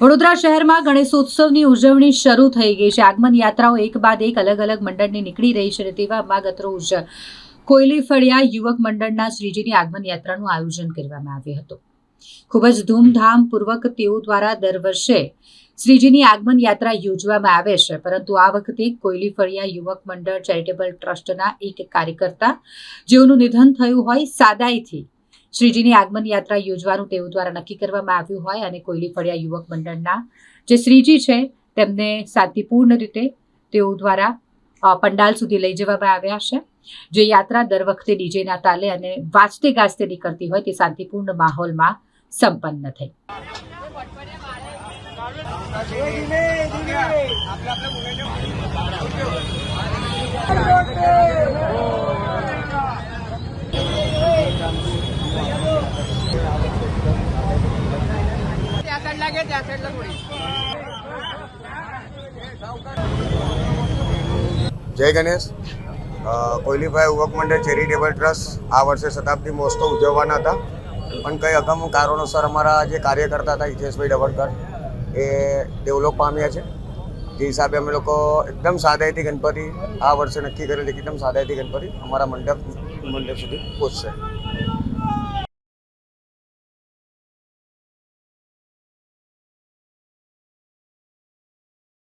વડોદરા શહેરમાં ગણેશોત્સવની ઉજવણી શરૂ થઈ ગઈ છે. આગમન યાત્રાઓ એક બાદ એક અલગ અલગ મંડળની નીકળી રહી છે તેવામાં ગતરોજ કોયલી ફળિયા યુવક મંડળના શ્રીજીની આગમન યાત્રાનું આયોજન કરવામાં આવ્યું હતું. ખૂબ જ ધૂમધામપૂર્વક તેઓ દ્વારા દર વર્ષે શ્રીજીની આગમન યાત્રા યોજવામાં આવે છે. પરંતુ આ વખતે કોયલી ફળિયા યુવક મંડળ ચેરિટેબલ ટ્રસ્ટના એક કાર્યકર્તા જેઓનું નિધન થયું હોય, સાદાઈથી શ્રીજીની આગમન યાત્રા યોજવાનું તેઓ દ્વારા નક્કી કરવામાં આવ્યું હોય અને કોયલી ફળિયા યુવક મંડળના જે શ્રીજી છે, તેમને શાંતિપૂર્ણ રીતે તેઓ દ્વારા પંડાલ સુધી લઈ જવામાં આવ્યા છે. જે યાત્રા દર વખતે ડીજેના તાલે અને વાજતે ગાજતે નીકળતી હોય તે શાંતિપૂર્ણ માહોલમાં સંપન્ન થઈ. જય ગણેશ. કોયલીભાઈ યુવક મંડળ ચેરિટેબલ ટ્રસ્ટ આ વર્ષે શતાબ્દી મહોત્સવ ઉજવવાના હતા. પણ કંઈ અગમ કારણોસર અમારા જે કાર્યકર્તા હતા, હિતેશભાઈ ડબડકર એ ડેવલોપ પામ્યા છે. જે હિસાબે અમે લોકો એકદમ સાદાઈથી ગણપતિ આ વર્ષે નક્કી કરેલી એકદમ સાદાઈથી ગણપતિ અમારા મંડપ મંડપ સુધી પહોંચશે.